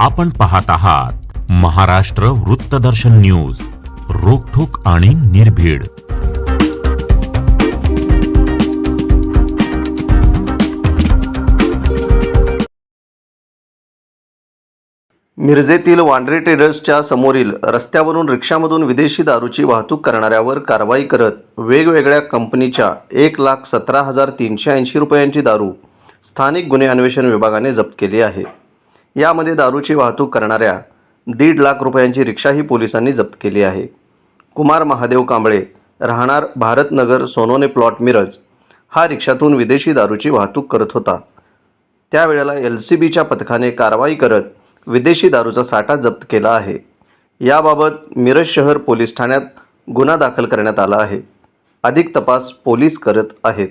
आपण पाहत आहात महाराष्ट्र वृत्तदर्शन न्यूज रोखोक आणि निर्भीड. मिरजेतील वांड्रे ट्रेडर्सच्या समोरील रस्त्यावरून रिक्षामधून विदेशी दारूची वाहतूक करणाऱ्यावर कारवाई करत वेगवेगळ्या कंपनीच्या एक लाख सतरा हजार तीनशे ऐंशी रुपयांची दारू स्थानिक गुन्हे अन्वेषण विभागाने जप्त केली आहे. यामध्ये दारूची वाहतूक करणाऱ्या दीड लाख रुपयांची रिक्षाही पोलिसांनी जप्त केली आहे. कुमार महादेव कांबळे राहणार भारतनगर सोनोने प्लॉट मिरज हा रिक्षातून विदेशी दारूची वाहतूक करत होता. त्यावेळेला एल सी बीच्या पथकाने कारवाई करत विदेशी दारूचा साठा जप्त केला आहे. याबाबत मिरज शहर पोलीस ठाण्यात गुन्हा दाखल करण्यात आला आहे. अधिक तपास पोलीस करत आहेत.